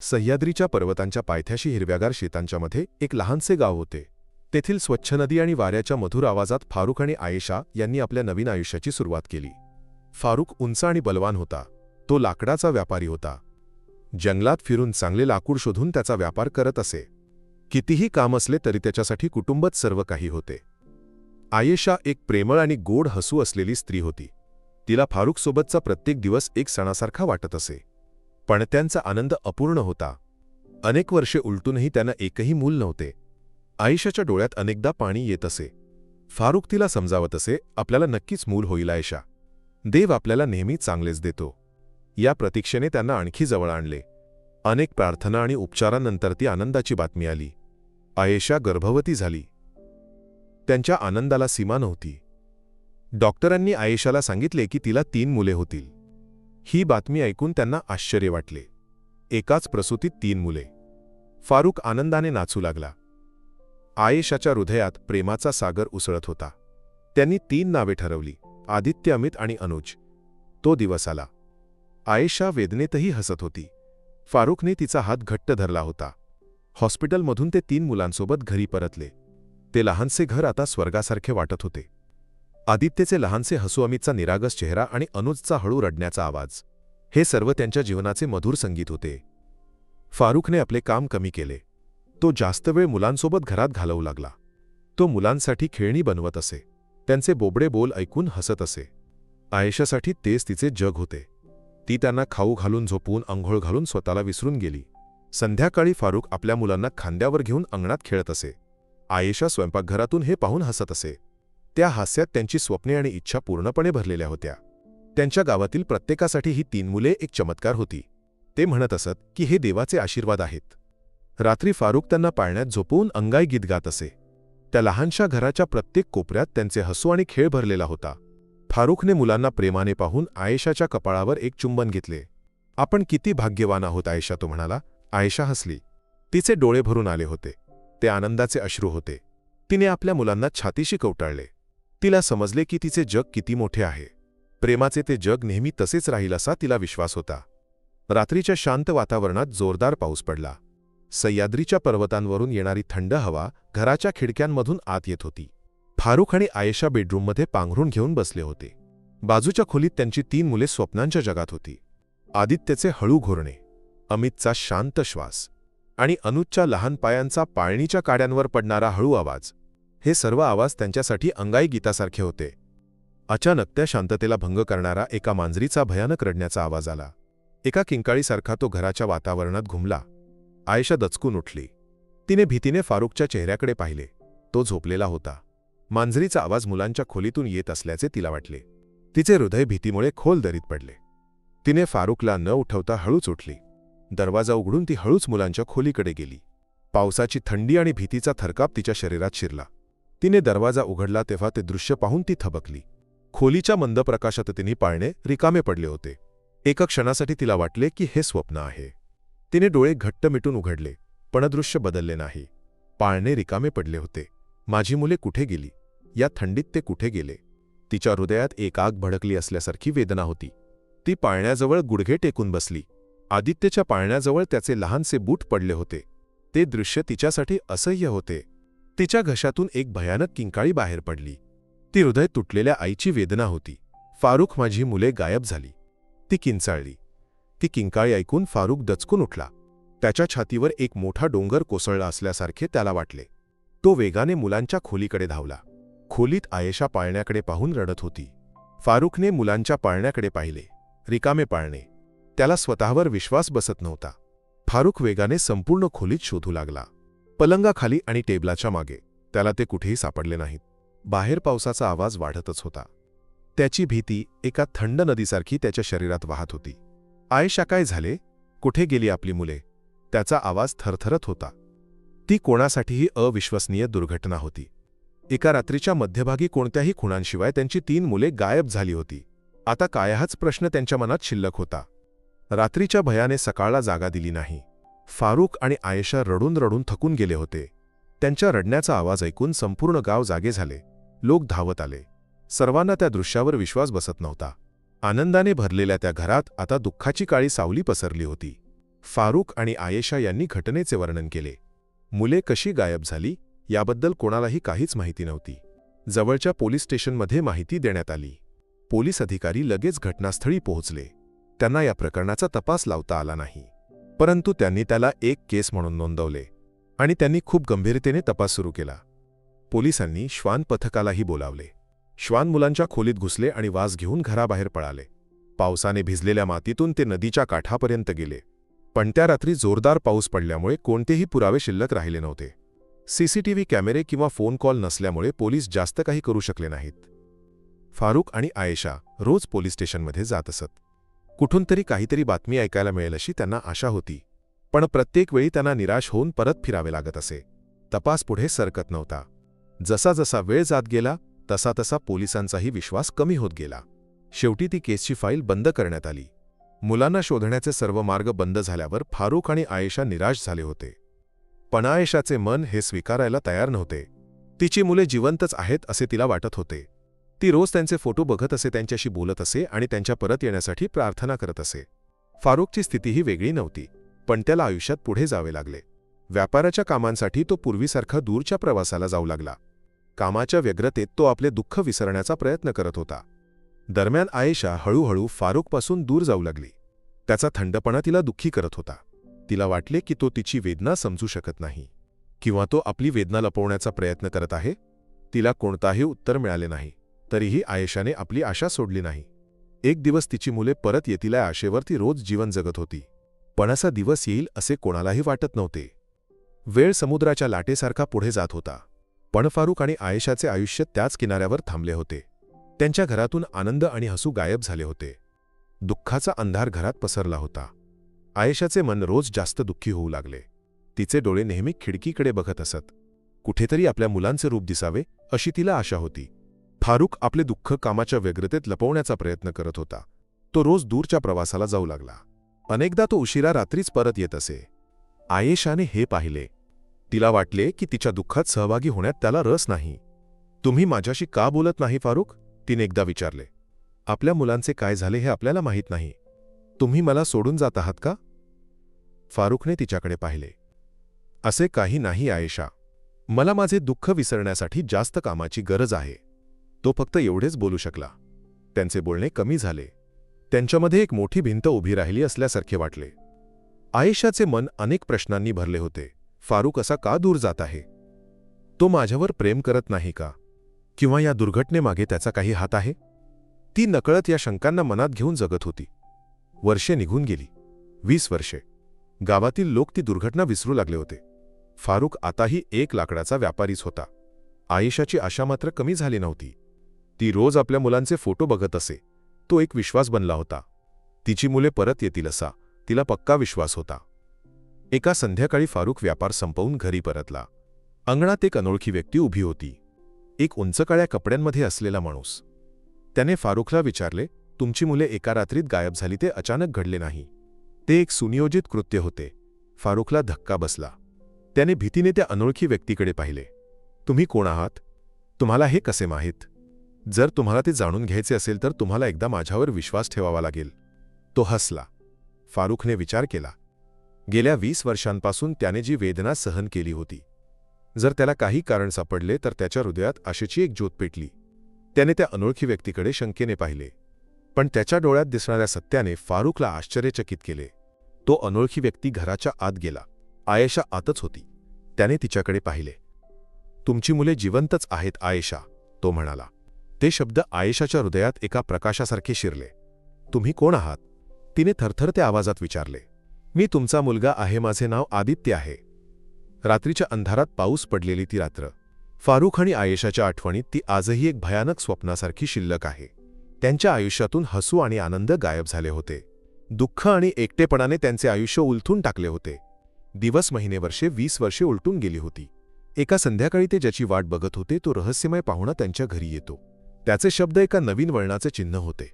सह्याद्रीच्या पर्वतांच्या पायथ्याशी हिरव्यागार शेतांच्या मध्ये एक लहानसे गाव होते. तेथील स्वच्छ नदी आणि वाऱ्याच्या मधुर आवाजात फारुख आणि आयेशा यांनी आपल्या नवीन आयुष्याची सुरुवात केली. फारुख उंच आणि बलवान होता. तो लाकडाचा व्यापारी होता. जंगलात फिरून चांगले लाकूड शोधून त्याचा व्यापार करत असे. कितीही काम असले तरी त्याच्यासाठी कुटुंबच सर्व काही होते. आयेशा एक प्रेमळ आणि गोड हसू असलेली स्त्री होती. तिला फारुखसोबतचा प्रत्येक दिवस एक सणासारखा वाटत असे. पण त्यांचा आनंद अपूर्ण होता. अनेक वर्षे उलटूनही त्यांना एकही मूल नव्हते. आयशाच्या डोळ्यात अनेकदा पाणी येत असे. फारुख तिला समजावत असे आपल्याला नक्कीच मूल होईल आयशा. देव आपल्याला नेहमी चांगलेच देतो. या प्रतीक्षेने त्यांना आणखी जवळ आणले. अनेक प्रार्थना आणि उपचारांनंतर ती आनंदाची बातमी आली. आयेशा गर्भवती झाली. त्यांच्या आनंदाला सीमा नव्हती. डॉक्टरांनी आयेशाला सांगितले की तिला तीन मुले होतील. ही बातमी ऐकून त्यांना आश्चर्य वाटले. एकाच प्रसूतीत तीन मुले. फारुक आनंदाने नाचू लागला. आयेशाच्या हृदयात प्रेमाचा सागर उसळत होता. त्यांनी तीन नावे ठरवली आदित्य अमित आणि अनुज. तो दिवस आला. आयेशा वेदनेतही हसत होती. फारुखने तिचा हात घट्ट धरला होता. हॉस्पिटलमधून ते तीन मुलांसोबत घरी परतले. ते लहानसे घर आता स्वर्गासारखे वाटत होते. आदित्यचे लहानसे हसू अमितचा निरागस चेहरा आणि अनुजचा हळू रडण्याचा आवाज. हे सर्व त्यांच्या जीवनाचे मधुर संगीत होते. फारुखने आपले काम कमी केले. तो जास्त वेळ मुलांसोबत घरात घालवू लागला. तो मुलांसाठी खेळणी बनवत असे. त्यांचे बोबडे बोल ऐकून हसत असे. आयेशासाठी तेच तिचे जग होते. ती त्यांना खाऊ घालून झोपून अंघोळ घालून स्वतःला विसरून गेली. संध्याकाळी फारुख आपल्या मुलांना खांद्यावर घेऊन अंगणात खेळत असे. आयेशा स्वयंपाकघरातून हे पाहून हसत असे. त्या हास्यात त्यांची स्वप्ने आणि इच्छा पूर्णपणे भरलेल्या होत्या. त्यांच्या गावातील प्रत्येकासाठी ही तीन मुले एक चमत्कार होती. ते म्हणत असत की हे देवाचे आशीर्वाद आहेत. रात्री फारुख त्यांना पाळण्यात झोपवून अंगाई गीत गात असे. त्या लहानशा घराच्या प्रत्येक कोपऱ्यात त्यांचे हसू आणि खेळ भरलेला होता. फारुखने मुलांना प्रेमाने पाहून आयेशाच्या कपाळावर एक चुंबन घेतले. आपण किती भाग्यवान आहोत आयेशा तो म्हणाला. आयशा हसली. तिचे डोळे भरून आले होते. ते आनंदाचे अश्रू होते. तिने आपल्या मुलांना छातीशी कवटाळले. तिला समजले की तिचे जग किती मोठे आहे. प्रेमाचे ते जग नेहमी तसेच राहील असा तिला विश्वास होता. रात्रीच्या शांत वातावरणात जोरदार पाऊस पडला. सह्याद्रीच्या पर्वतांवरून येणारी थंड हवा घराच्या खिडक्यांमधून आत येत होती. फारुख आणि आयेशा बेडरूममध्ये पांघरून घेऊन बसले होते. बाजूच्या खोलीत त्यांची तीन मुले स्वप्नांच्या जगात होती. आदित्यचे हळू घोरणे अमितचा शांत श्वास आणि अनुजच्या लहान पायांचा पाळणीच्या काड्यांवर पडणारा हळू आवाज. हे सर्व आवाज त्यांच्यासाठी अंगाई गीतासारखे होते. अचानक त्या शांततेला भंग करणारा एका मांजरीचा भयानक रडण्याचा आवाज आला. एका किंकाळीसारखा तो घराच्या वातावरणात घुमला. आयशा दचकून उठली. तिने भीतीने फारुखच्या चेहऱ्याकडे पाहिले. तो झोपलेला होता. मांजरीचा आवाज मुलांच्या खोलीतून येत असल्याचे तिला वाटले. तिचे हृदय भीतीमुळे खोल दरीत पडले. तिने फारुखला न उठवता हळूच उठली. दरवाजा उघडून ती हळूच मुलांच्या खोलीकडे गेली. पावसाची थंडी आणि भीतीचा थरकाप तिच्या शरीरात शिरला. तिने दरवाजा उघडला तेव्हा ते दृश्य पाहून ती थबकली. खोलीच्या मंद प्रकाशात तिने पाळणे रिकामे पडले होते. एका क्षणासाठी तिला वाटले की हे स्वप्न आहे. तिने डोळे घट्ट मिटून उघडले पण दृश्य बदलले नाही. पाळणे रिकामे पडले होते. माझी मुले कुठे गेली? या थंडीत ते कुठे गेले? तिच्या हृदयात एक आग भडकली असल्यासारखी वेदना होती. ती पाळण्याजवळ गुडघे टेकून बसली. आदित्यच्या पाळण्याजवळ त्याचे लहानसे बूट पडले होते. ते दृश्य तिच्यासाठी असह्य होते. तिच्या घशातून एक भयानक किंकाळी बाहेर पडली. ती हृदय तुटलेल्या आईची वेदना होती. फारुख माझी मुले गायब झाली. ती किंचाळली. ती किंकाळी ऐकून फारुख दचकून उठला. त्याच्या छातीवर एक मोठा डोंगर कोसळला असल्यासारखे त्याला वाटले. तो वेगाने मुलांच्या खोलीकडे धावला. खोलीत आयेशा पाळण्याकडे पाहून रडत होती. फारुखने मुलांच्या पाळण्याकडे पाहिले. रिकामे पाळणे. त्याला स्वतःवर विश्वास बसत नव्हता. फारुख वेगाने संपूर्ण खोलीत शोधू लागला. पलंगाखाली आणि टेबलाच्या मागे. त्याला ते कुठेही सापडले नाहीत. बाहेर पावसाचा आवाज वाढतच होता. त्याची भीती एका थंड नदीसारखी त्याच्या शरीरात वाहत होती. आयशा काय झाले? कुठे गेली आपली मुले? त्याचा आवाज थरथरत होता. ती कोणासाठीही अविश्वसनीय दुर्घटना होती. एका रात्रीच्या मध्यभागी कोणत्याही खुणांशिवाय त्यांची तीन मुले गायब झाली होती. आता काय हाच प्रश्न त्यांच्या मनात शिल्लक होता. रात्रीच्या भयाने सकाळला जागा दिली नाही. फारुख आणि आयशा रडून रडून थकून गेले होते. त्यांच्या रडण्याचा आवाज ऐकून संपूर्ण गाव जागे झाले. लोक धावत आले. सर्वांना त्या दृश्यावर विश्वास बसत नव्हता. आनंदाने भरलेल्या त्या घरात आता दुःखाची काळी सावली पसरली होती. फारूक आणि आयेशा यांनी घटनेचे वर्णन केले. मुले कशी गायब झाली? याबद्दल कोणालाही काहीच माहिती नव्हती. जवळच्या पोलीस स्टेशनमध्ये माहिती देण्यात आली. पोलीस अधिकारी लगेच घटनास्थळी पोहोचले. त्यांना या प्रकरणाचा तपास लावता आला नाही. परंतु त्यांनी त्याला एक केस म्हणून नोंदवले आणि त्यांनी खूप गंभीरतेने तपास सुरू केला. पोलिसांनी श्वान पथकालाही बोलावले. श्वान मुलांच्या खोलीत घुसले आणि वास घेऊन घराबाहेर पळाले. पावसाने भिजलेल्या मातीतून ते नदीच्या काठापर्यंत गेले. पण त्या रात्री जोरदार पाऊस पडल्यामुळे कोणतेही पुरावे शिल्लक राहिले नव्हते. सीसीटीव्ही कॅमेरे किंवा फोन कॉल नसल्यामुळे पोलीस जास्त काही करू शकले नाहीत. फारूक आणि आयेशा रोज पोलीस स्टेशनमध्ये जात असत. कुठून तरी काहीतरी बातमी ऐकायला मिळेल अशी त्यांना आशा होती. पण प्रत्येक वेळी त्यांना निराश होऊन परत फिरावे लागत असे. तपास पुढे सरकत नव्हता. जसा जसा वेळ जात गेला तसा तसा पोलिसांचाही विश्वास कमी होत गेला. शेवटी ती केसची फाईल बंद करण्यात आली. मुलांना शोधण्याचे सर्व मार्ग बंद झाल्यावर फारूक आणि आयेशा निराश झाले होते. पण आयेशाचे मन हे स्वीकारायला तयार नव्हते. तिची मुले जिवंतच आहेत असे तिला वाटत होते. ती रोज त्यांचे फोटो बघत असे त्यांच्याशी बोलत असे आणि त्यांच्या परत येण्यासाठी प्रार्थना करत असे. फारूकची स्थितीही वेगळी नव्हती पण त्याला आयुष्यात पुढे जावे लागले. व्यापाराच्या कामांसाठी तो पूर्वीसारखा दूरच्या प्रवासाला जाऊ लागला. कामाच्या व्यग्रतेत तो आपले दुःख विसरण्याचा प्रयत्न करत होता. दरम्यान आयेशा हळूहळू फारूकपासून दूर जाऊ लागली. त्याचा थंडपणा तिला दुःखी करत होता. तिला वाटले की तो तिची वेदना समजू शकत नाही. किंवा तो आपली वेदना लपवण्याचा प्रयत्न करत आहे? तिला कोणताही उत्तर मिळाले नाही. तरीही आयेशाने आपली आशा सोडली नाही. एक दिवस तिची मुले परत येतील आशेवर ती रोज जीवन जगत होती. पण असा दिवस येईल असे कोणालाही वाटत नव्हते. वेळ समुद्राच्या लाटेसारखा पुढे जात होता. पण फारूक आणि आयेशाचे आयुष्य त्याच किनाऱ्यावर थांबले होते. त्यांच्या घरातून आनंद आणि हसू गायब झाले होते. दुःखाचा अंधार घरात पसरला होता. आयेशाचे मन रोज जास्त दुःखी होऊ लागले. तिचे डोळे नेहमी खिडकीकडे बघत असत. कुठेतरी आपल्या मुलांचे रूप दिसावे अशी तिला आशा होती. फारुख आपले दुःख कामाच्या व्यग्रतेत लपवण्याचा प्रयत्न करत होता. तो रोज दूरच्या प्रवासाला जाऊ लागला. अनेकदा तो उशिरा रात्रीच परत येत असे. आयेशाने हे पाहिले. तिला वाटले की तिच्या दुःखात सहभागी होण्यात त्याला रस नाही. तुम्ही माझ्याशी का बोलत नाही फारुख? तिने एकदा विचारले. आपल्या मुलांचे काय झाले हे आपल्याला माहीत नाही. तुम्ही मला सोडून जात आहात का? फारुखने तिच्याकडे पाहिले. असे काही नाही आयेशा. मला माझे दुःख विसरण्यासाठी जास्त कामाची गरज आहे. तो फक्त एवढेच बोलू शकला. त्यांचे बोलणे कमी झाले. त्यांच्यामध्ये एक मोठी भिंत उभी राहिली असल्यासारखे वाटले. आयेशाचे मन अनेक प्रश्नांनी भरले होते. फारूक असा का दूर जात आहे? तो माझ्यावर प्रेम करत नाही का? किंवा या दुर्घटनेमागे त्याचा काही हात आहे? ती नकळत या शंकांना मनात घेऊन जगत होती. वर्षे निघून गेली. वीस वर्षे. गावातील लोक ती दुर्घटना विसरू लागले होते. फारूक आताही एक लाकडाचा व्यापारीच होता. आयेशाची आशा मात्र कमी झाली नव्हती. ती रोज आपल्या मुलांचे फोटो बघत असे. तो एक विश्वास बनला होता. तिची मुले परत येतील असा. तिला पक्का विश्वास होता. एका संध्याकाळी फारूक व्यापार संपवून घरी परतला. अंगणात एक अनोळखी व्यक्ती उभी होती. एक उंच काळ्या कपड्यांमध्ये असलेला माणूस. त्याने फारुखला विचारले तुमची मुले एका रात्रीत गायब झाली ते अचानक घडले नाही. ते एक सुनियोजित कृत्य होते. फारुखला धक्का बसला. त्याने भीतीने त्या अनोळखी व्यक्तीकडे पाहिले. तुम्ही कोण आहात? तुम्हाला हे कसे माहीत? जर तुम्हाला ते जाणून घ्यायचे असेल तर तुम्हाला एकदा माझ्यावर विश्वास ठेवावा लागेल. तो हसला. फारुखने विचार केला. गेल्या वीस वर्षांपासून त्याने जी वेदना सहन केली होती जर त्याला काही कारण सापडले तर त्याच्या हृदयात आशेची एक ज्योत पेटली. त्याने त्या अनोळखी व्यक्तीकडे शंकेने पाहिले. पण त्याच्या डोळ्यात दिसणाऱ्या सत्याने फारुखला आश्चर्यचकित केले. तो अनोळखी व्यक्ती घराच्या आत गेला. आयेशा आतच होती. त्याने तिच्याकडे पाहिले. तुमची मुले जिवंतच आहेत आयेशा तो म्हणाला. ते शब्द आयेशाच्या हृदयात एका प्रकाशासारखे शिरले. तुम्ही कोण आहात? तिने थरथरत्या आवाजात विचारले. मी तुमचा मुलगा आहे माझे नाव आदित्य आहे. रात्रीच्या अंधारात पाऊस पडलेली ती रात्र. फारुख आणि आयेशाच्या आठवणीत ती आजही एक भयानक स्वप्नासारखी शिल्लक आहे. त्यांच्या आयुष्यातून हसू आणि आनंद गायब झाले होते. दुःख आणि एकटेपणाने त्यांचे आयुष्य उलथून टाकले होते. दिवस महिने वर्षे वीस वर्षे उलटून गेली होती. एका संध्याकाळी ते ज्याची वाट बघत होते तो रहस्यमय पाहुणा त्यांच्या घरी येतो. त्याचे शब्द एका नवीन वळणाचे चिन्ह होते.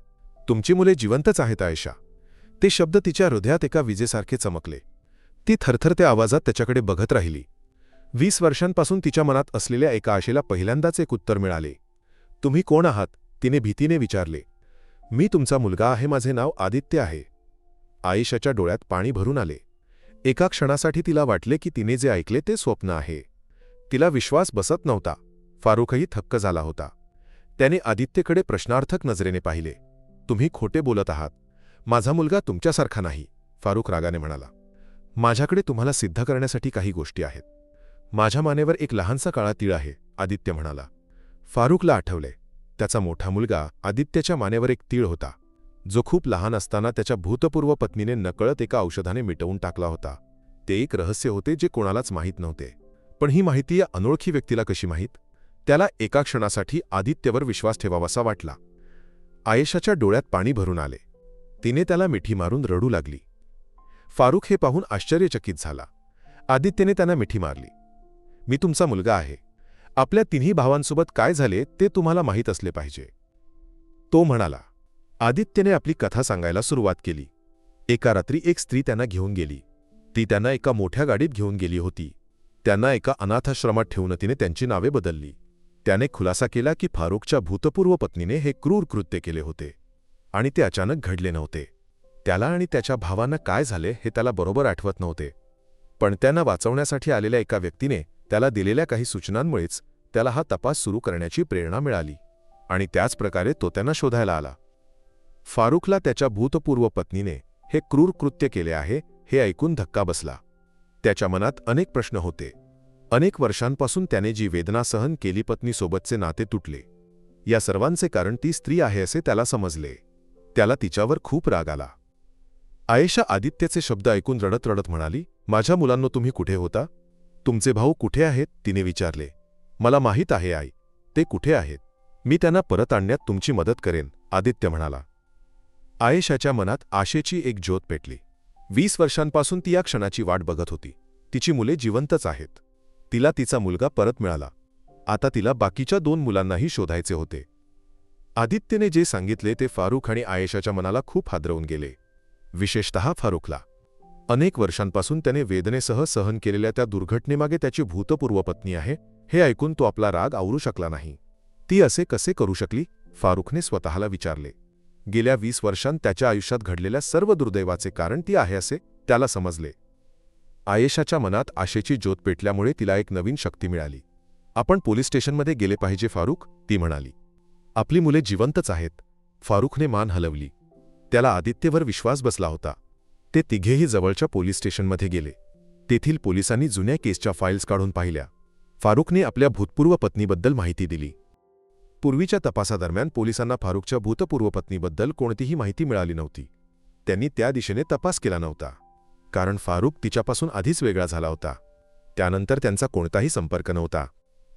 तुमची मुले जिवंतच आहेत आयशा. ते शब्द तिच्या हृदयात एका विजेसारखे चमकले. ती थरथरत्या आवाजात त्याच्याकडे बघत राहिली. वीस वर्षांपासून तिच्या मनात असलेल्या एका आशेला पहिल्यांदाच एक उत्तर मिळाले. तुम्ही कोण आहात? तिने भीतीने विचारले. मी तुमचा मुलगा आहे माझे नाव आदित्य आहे. आयेशाच्या डोळ्यात पाणी भरून आले. एका क्षणासाठी तिला वाटले की तिने जे ऐकले ते स्वप्न आहे. तिला विश्वास बसत नव्हता. फारुखही थक्क झाला होता. त्याने आदित्यकडे प्रश्नार्थक नजरेने पाहिले. तुम्ही खोटे बोलत आहात. माझा मुलगा तुमच्यासारखा नाही फारुख रागाने म्हणाला. माझ्याकडे तुम्हाला सिद्ध करण्यासाठी काही गोष्टी आहेत. माझ्या मानेवर एक लहानसा काळा तीळ आहे आदित्य म्हणाला. फारुखला आठवले. त्याचा मोठा मुलगा आदित्यच्या मानेवर एक तीळ होता. जो खूप लहान असताना त्याच्या भूतपूर्व पत्नीने नकळत एका औषधाने मिटवून टाकला होता. ते एक रहस्य होते जे कोणालाच माहीत नव्हते. पण ही माहिती या अनोळखी व्यक्तीला कशी माहीत? त्याला एका क्षणासाठी आदित्यवर विश्वास ठेवावासा वाटला. आयेशाच्या डोळ्यात पाणी भरून आले. तिने त्याला मिठी मारून रडू लागली. फारुख हे पाहून आश्चर्यचकित झाला. आदित्यने त्यांना मिठी मारली. मी तुमचा मुलगा आहे. आपल्या तिन्ही भावांसोबत काय झाले ते तुम्हाला माहीत असले पाहिजे. तो म्हणाला. आदित्यने आपली कथा सांगायला सुरुवात केली. एका रात्री एक स्त्री त्यांना घेऊन गेली. ती त्यांना एका मोठ्या गाडीत घेऊन गेली होती. त्यांना एका अनाथाश्रमात ठेवून तिने त्यांची नावे बदलली. त्याने खुलासा केला की फारुखच्या भूतपूर्व पत्नीने हे क्रूर कृत्य केले होते आणि ते अचानक घडले नव्हते. त्याला आणि त्याच्या भावांना काय झाले हे त्याला बरोबर आठवत नव्हते. पण त्यांना वाचवण्यासाठी आलेल्या एका व्यक्तीने त्याला दिलेल्या काही सूचनांमुळेच त्याला हा तपास सुरू करण्याची प्रेरणा मिळाली आणि त्याच प्रकारे तो त्यांना शोधायला आला. फारुखला त्याच्या भूतपूर्व पत्नीने हे क्रूर कृत्य केले आहे हे ऐकून धक्का बसला. त्याच्या मनात अनेक प्रश्न होते. अनेक वर्षांपासून त्याने जी वेदना सहन केली पत्नीसोबतचे नाते तुटले. या सर्वांचे कारण ती स्त्री आहे असे त्याला समजले. त्याला तिच्यावर खूप राग आला. आयेशा आदित्यचे शब्द ऐकून रडत रडत म्हणाली माझ्या मुलांनो तुम्ही कुठे होता? तुमचे भाऊ कुठे आहेत? तिने विचारले. मला माहीत आहे आई. ते कुठे आहेत? मी त्यांना परत आणण्यात तुमची मदत करेन आदित्य म्हणाला. आयेशाच्या मनात आशेची एक ज्योत पेटली. वीस वर्षांपासून ती या क्षणाची वाट बघत होती. तिची मुले जिवंतच आहेत. तिला तिचा मुलगा परत मिळाला. आता तिला बाकीच्या दोन मुलांनाही शोधायचे होते. आदित्यने जे सांगितले ते फारुख आणि आयेशाच्या मनाला खूप हादरवून गेले. विशेषतः फारुखला. अनेक वर्षांपासून त्याने वेदनेसह सहन केलेल्या त्या दुर्घटनेमागे त्याची भूतपूर्व पत्नी आहे हे ऐकून तो आपला राग आवरू शकला नाही. ती असे कसे करू शकली? फारुखने स्वतःला विचारले. गेल्या वीस वर्षांत त्याच्या आयुष्यात घडलेल्या सर्व दुर्दैवाचे कारण ती आहे असे त्याला समजले. आयेशाच्या मनात आशेची ज्योत पेटल्यामुळे तिला एक नवीन शक्ती मिळाली. आपण पोलीस स्टेशनमध्ये गेले पाहिजे फारुख ती म्हणाली. आपली मुले जिवंतच आहेत. फारुखने मान हलवली. त्याला आदित्यवर विश्वास बसला होता. ते तिघेही जवळच्या पोलीस स्टेशनमध्ये गेले. तेथील पोलिसांनी जुन्या केसच्या फाईल्स काढून पाहिल्या. फारुखने आपल्या भूतपूर्व पत्नीबद्दल माहिती दिली. पूर्वीच्या तपासादरम्यान पोलिसांना फारुखच्या भूतपूर्व पत्नीबद्दल कोणतीही माहिती मिळाली नव्हती. त्यांनी त्या दिशेने तपास केला नव्हता. कारण फारूक तिच्यापासून आधीच वेगळा झाला होता. त्यानंतर त्यांचा कोणताही संपर्क नव्हता.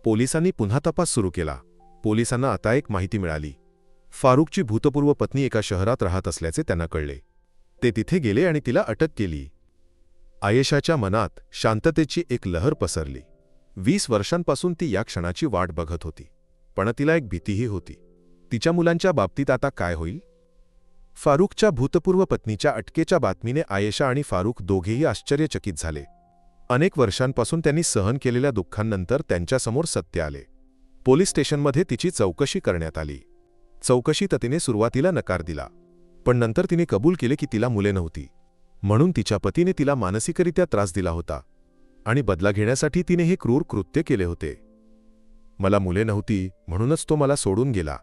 पोलिसांनी पुन्हा तपास सुरू केला. पोलिसांना आता एक माहिती मिळाली. फारूकची भूतपूर्व पत्नी एका शहरात राहत असल्याचे त्यांना कळले. ते तिथे गेले आणि तिला अटक केली. आयेशाच्या मनात शांततेची एक लहर पसरली. वीस वर्षांपासून ती या क्षणाची वाट बघत होती. पण तिला एक भीतीही होती. तिच्या मुलांच्या बाबतीत आता काय होईल? फारुखच्या भूतपूर्व पत्नीच्या अटकेच्या बातमीने आयेशा आणि फारुख दोघेही आश्चर्यचकित झाले. अनेक वर्षांपासून त्यांनी सहन केलेल्या दुःखांनंतर त्यांच्यासमोर सत्य आले. पोलीस स्टेशनमध्ये तिची चौकशी करण्यात आली. चौकशीत तिने सुरुवातीला नकार दिला. पण नंतर तिने कबूल केले की तिला मुले नव्हती. म्हणून तिच्या पतीने तिला मानसिकरित्या त्रास दिला होता. आणि बदला घेण्यासाठी तिने हे क्रूर कृत्य केले होते. मला मुले नव्हती म्हणूनच तो मला सोडून गेला.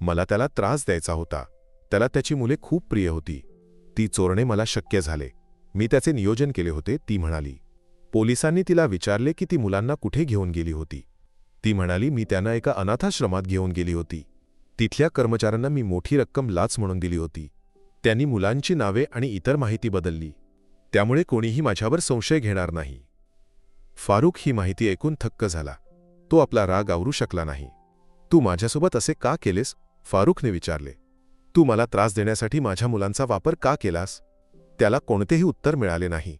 मला त्याला त्रास द्यायचा होता. त्याला त्याची मुले खूप प्रिय होती. ती चोरणे मला शक्य झाले. मी त्याचे नियोजन केले होते ती म्हणाली. पोलिसांनी तिला विचारले की ती मुलांना कुठे घेऊन गेली होती. ती म्हणाली मी त्यांना एका अनाथाश्रमात घेऊन गेली होती. तिथल्या कर्मचाऱ्यांना मी मोठी रक्कम लाच म्हणून दिली होती. त्यांनी मुलांची नावे आणि इतर माहिती बदलली. त्यामुळे कोणीही माझ्यावर संशय घेणार नाही. फारूक ही माहिती ऐकून थक्क झाला. तो आपला राग आवरू शकला नाही. तू माझ्यासोबत असे का केलेस? फारुखने विचारले. तू मला त्रास देण्यासाठी माझ्या मुलांचा वापर का केलास? त्याला कोणतेही उत्तर मिळाले नाही.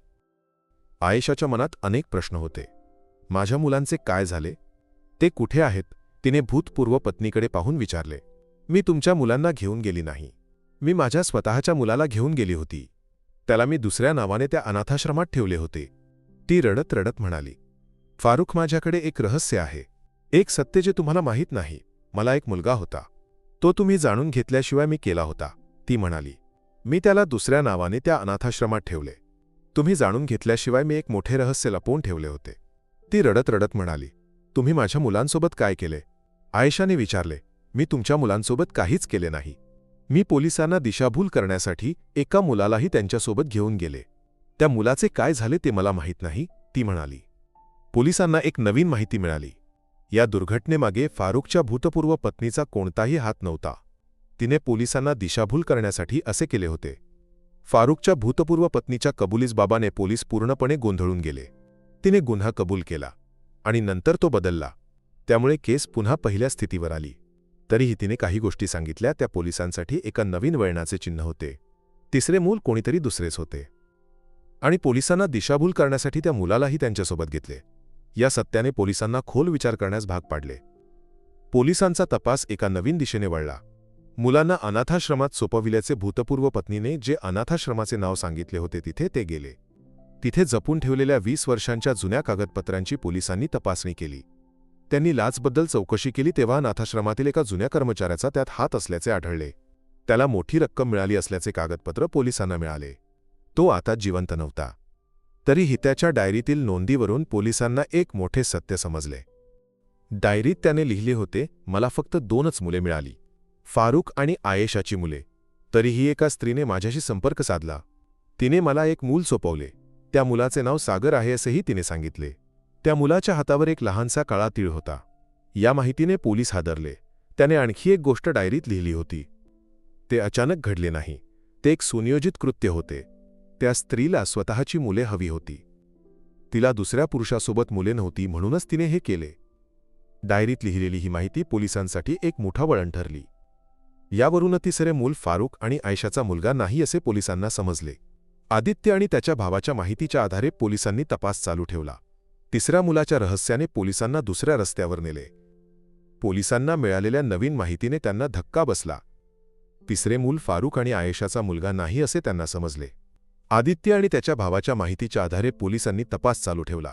आयेशाच्या मनात अनेक प्रश्न होते. माझ्या मुलांचे काय झाले? ते कुठे आहेत? तिने भूतपूर्व पत्नीकडे पाहून विचारले. मी तुमच्या मुलांना घेऊन गेली नाही. मी माझ्या स्वतःच्या मुलाला घेऊन गेली होती. त्याला मी दुसऱ्या नावाने त्या अनाथाश्रमात ठेवले होते. ती रडत रडत म्हणाली फारुख माझ्याकडे एक रहस्य आहे. एक सत्य जे तुम्हाला माहीत नाही. मला एक मुलगा होता. तो तुम्ही जाणून घेतल्याशिवाय मी केला होता. ती म्हणाली मी त्याला दुसऱ्या नावाने त्या अनाथाश्रमात ठेवले. तुम्ही जाणून घेतल्याशिवाय मी एक मोठे रहस्य लपवून ठेवले होते. ती रडत रडत म्हणाली तुम्ही माझ्या मुलांसोबत काय केले? आयशाने विचारले मी तुमच्या मुलांसोबत काहीच केले नाही. मी पोलिसांना दिशाभूल करण्यासाठी एका मुलालाही त्यांच्यासोबत घेऊन गेले. त्या मुलाचे काय झाले ते मला माहीत नाही. ती म्हणाली. पोलिसांना एक नवीन माहिती मिळाली. या दुर्घटनेमागे फारुखच्या भूतपूर्व पत्नीचा कोणताही हात नव्हता. तिने पोलिसांना दिशाभूल करण्यासाठी असे केले होते. फारुखच्या भूतपूर्व पत्नीच्या कबुलीसबाबाने पोलीस पूर्णपणे गोंधळून गेले. तिने गुन्हा कबूल केला आणि नंतर तो बदलला. त्यामुळे केस पुन्हा पहिल्या स्थितीवर आली. तरीही तिने काही गोष्टी सांगितल्या त्या पोलिसांसाठी एका नवीन वळणाचे चिन्ह होते. तिसरे मूल कोणीतरी दुसरेच होते. आणि पोलिसांना दिशाभूल करण्यासाठी त्या मुलालाही त्यांच्यासोबत घेतले. या सत्याने पोलिसांना खोल विचार करण्यास भाग पाडले. पोलिसांचा तपास एका नवीन दिशेने वळला. मुलांना अनाथाश्रमात सोपविल्याचे भूतपूर्व पत्नीने जे अनाथाश्रमाचे नाव सांगितले होते तिथे ते गेले. तिथे जपून ठेवलेल्या वीस वर्षांच्या जुन्या कागदपत्रांची पोलिसांनी तपासणी केली. त्यांनी लाचबद्दल चौकशी केली तेव्हा अनाथाश्रमातील एका जुन्या कर्मचाऱ्याचा त्यात हात असल्याचे आढळले. त्याला मोठी रक्कम मिळाली असल्याचे कागदपत्र पोलिसांना मिळाले. तो आता जिवंत नव्हता. तरीही त्याच्या डायरीतील नोंदीवरून पोलिसांना एक मोठे सत्य समजले. डायरीत त्याने लिहिले होते मला फक्त दोनच मुले मिळाली. फारूक आणि आयेशाची मुले. तरीही एका स्त्रीने माझ्याशी संपर्क साधला. तिने मला एक मूल सोपवले. त्या मुलाचे नाव सागर आहे असेही तिने सांगितले. त्या मुलाच्या हातावर एक लहानसा काळा तीळ होता. या माहितीने पोलीस हादरले. त्याने आणखी एक गोष्ट डायरीत लिहिली होती. ते अचानक घडले नाही. ते एक सुनियोजित कृत्य होते. त्या स्त्रीला स्वतःची मुले हवी होती. तिला दुसऱ्या पुरुषासोबत मुले नव्हती म्हणूनच तिने हे केले. डायरीत लिहिलेली ही माहिती पोलिसांसाठी एक मोठा वळण ठरली. यावरून तिसरे मूल फारूक आणि आयशाचा मुलगा नाही असे पोलिसांना समजले. आदित्य आणि त्याच्या भावाच्या माहितीच्या आधारे पोलिसांनी तपास चालू ठेवला. तिसऱ्या मुलाच्या रहस्याने पोलिसांना दुसऱ्या रस्त्यावर नेले. पोलिसांना मिळालेल्या नवीन माहितीने त्यांना धक्का बसला. तिसरे मूल फारूक आणि आयशाचा मुलगा नाही असे त्यांना समजले. आदित्य आणि त्याच्या भावाच्या माहितीच्या आधारे पोलिसांनी तपास चालू ठेवला.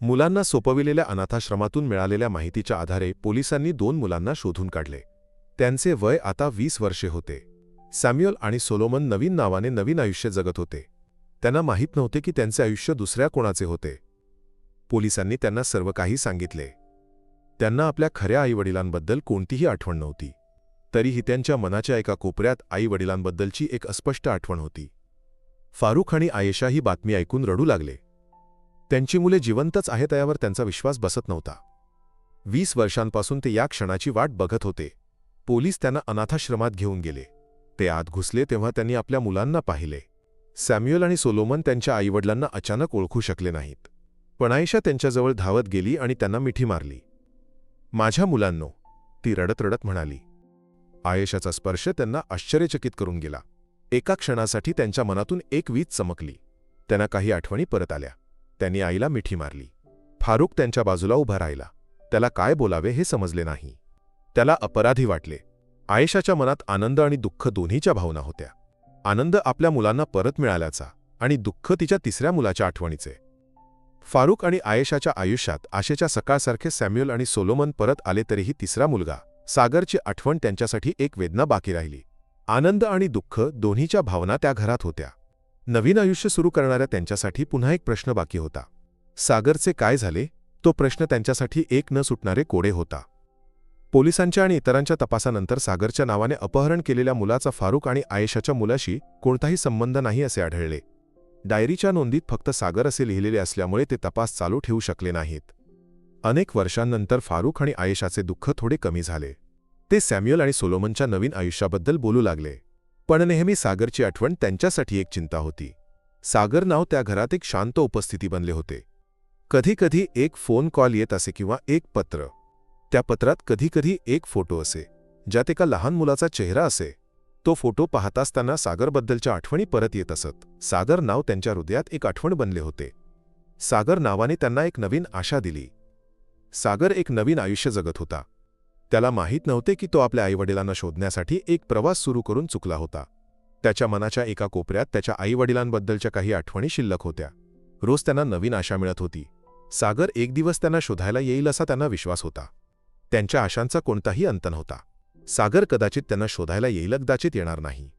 मुलांना सोपविलेल्या अनाथाश्रमातून मिळालेल्या माहितीच्या आधारे पोलिसांनी दोन मुलांना शोधून काढले. त्यांचे वय आता वीस वर्षे होते. सॅम्युअल आणि सोलोमन नवीन नावाने नवीन आयुष्य जगत होते. त्यांना माहीत नव्हते की त्यांचे आयुष्य दुसऱ्या कोणाचे होते. पोलिसांनी त्यांना सर्व काही सांगितले. त्यांना आपल्या खऱ्या आईवडिलांबद्दल कोणतीही आठवण नव्हती. तरीही त्यांच्या मनाच्या एका कोपऱ्यात आईवडिलांबद्दलची एक अस्पष्ट आठवण होती. फारूख आणि आयेशा ही बातमी ऐकून रडू लागले. त्यांची मुले जिवंतच आहेत यावर त्यांचा विश्वास बसत नव्हता. वीस वर्षांपासून ते या क्षणाची वाट बघत होते. पोलीस त्यांना अनाथाश्रमात घेऊन गेले. ते आत घुसले तेव्हा त्यांनी आपल्या मुलांना पाहिले. सॅम्युअल आणि सोलोमन त्यांच्या आईवडिलांना अचानक ओळखू शकले नाहीत. पण आयशा त्यांच्याजवळ धावत गेली आणि त्यांना मिठी मारली. माझ्या मुलांनो ती रडत रडत म्हणाली. आयशाचा स्पर्श त्यांना आश्चर्यचकित करून गेला. एका क्षणासाठी त्यांच्या मनातून एक वीज चमकली. त्यांना काही आठवणी परत आल्या. त्यांनी आईला मिठी मारली. फारूक त्यांच्या बाजूला उभा राहिला. त्याला काय बोलावे हे समजले नाही. त्याला अपराधी वाटले. आयशाच्या मनात आनंद आणि दुःख दोन्हीच्या भावना होत्या. आनंद आपल्या मुलांना परत मिळाल्याचा आणि दुःख तिच्या तिसऱ्या मुलाच्या आठवणीचे. फारूक आणि आयेशाच्या आयुष्यात आशेच्या सकाळसारखे सॅम्युअल आणि सोलोमन परत आले तरीही तिसरा मुलगा सागरची आठवण त्यांच्यासाठी एक वेदना बाकी राहिली. आनंद आणि दुःख दोन्हीच्या भावना त्या घरात होत्या. नवीन आयुष्य सुरू करणाऱ्या त्यांच्यासाठी पुन्हा एक प्रश्न बाकी होता. सागरचे काय झाले? तो प्रश्न त्यांच्यासाठी एक न सुटणारे कोडे होता. पोलिसांच्या आणि इतरांच्या तपासानंतर सागरच्या नावाने अपहरण केलेल्या मुलाचा फारूक आणि आयेशाच्या मुलाशी कोणताही संबंध नाही असे आढळले. डायरीच्या नोंदीत फक्त सागर असे लिहिलेले असल्यामुळे ते तपास चालू ठेवू शकले नाहीत. अनेक वर्षांनंतर फारूक आणि आयेशाचे दुःख थोडे कमी झाले. ते सॅम्युअल आणि सोलोमनच्या नवीन आयुष्याबद्दल बोलू लागले. पण नेहमी सागरची आठवण त्यांच्यासाठी एक चिंता होती. सागर नाव त्या घरात एक शांत उपस्थिती बनले होते. कधीकधी एक फोन कॉल येत असे किंवा एक पत्र. त्या पत्रात कधीकधी एक फोटो असे ज्यात एका लहान मुलाचा चेहरा असे. तो फोटो पाहत असताना सागरबद्दलच्या आठवणी परत येत असत. सागर नाव त्यांच्या हृदयात एक आठवण बनले होते. सागर नावाने त्यांना एक नवीन आशा दिली. सागर एक नवीन आयुष्य जगत होता. त्याला माहीत नव्हते की तो आपल्या आईवडिलांना शोधण्यासाठी एक प्रवास सुरू करून चुकला होता. त्याच्या मनाच्या एका कोपऱ्यात त्याच्या आईवडिलांबद्दलच्या काही आठवणी शिल्लक होत्या. रोज त्यांना नवीन आशा मिळत होती. सागर एक दिवस त्यांना शोधायला येईल असा त्यांना विश्वास होता. त्यांच्या आशांचा कोणताही अंत नव्हता. सागर कदाचित त्यांना शोधायला येईल कदाचित येणार नाही.